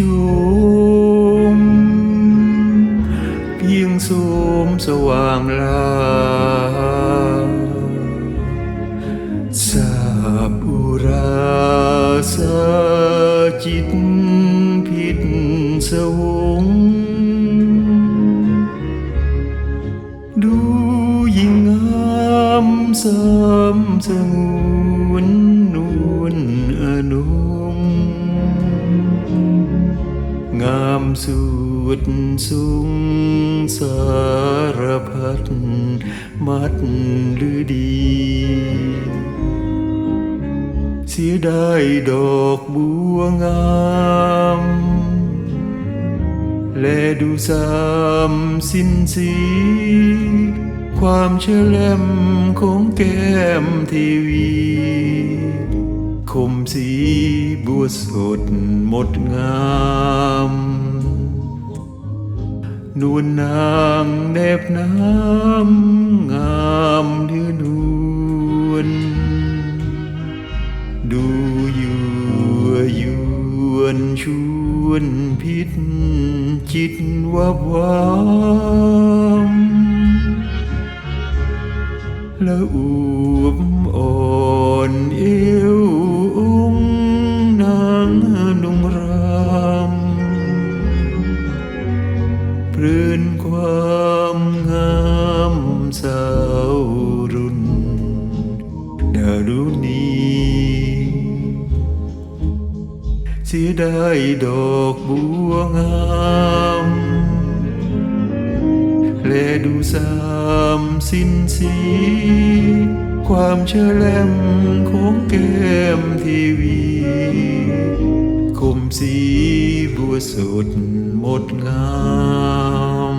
ชมเพียงโสมสว่างลาสาบุราสาจิตพิษสวง ดูยิ่งงามสามสงวน มสุดสูงสารพัดมัดหรือดี เสียดายดอกบัวงามและดูสามสิ้นสี ความเฉลมของแก้มทีวีคมสีบัวสดหมดงาม นวลนางแนบน้ำงามเนื้อนวลดูอยู่ยวนชวนพิษจิตวับวามและอวบอ่อนเอวองนางนุ่งำเพลินความงามสาวรุ่นดารุณีเสียดายดอกบัวงามและดูสามสิ้นสี ความเฉลมของแก้มทีวีคมสี สุดหมดงาม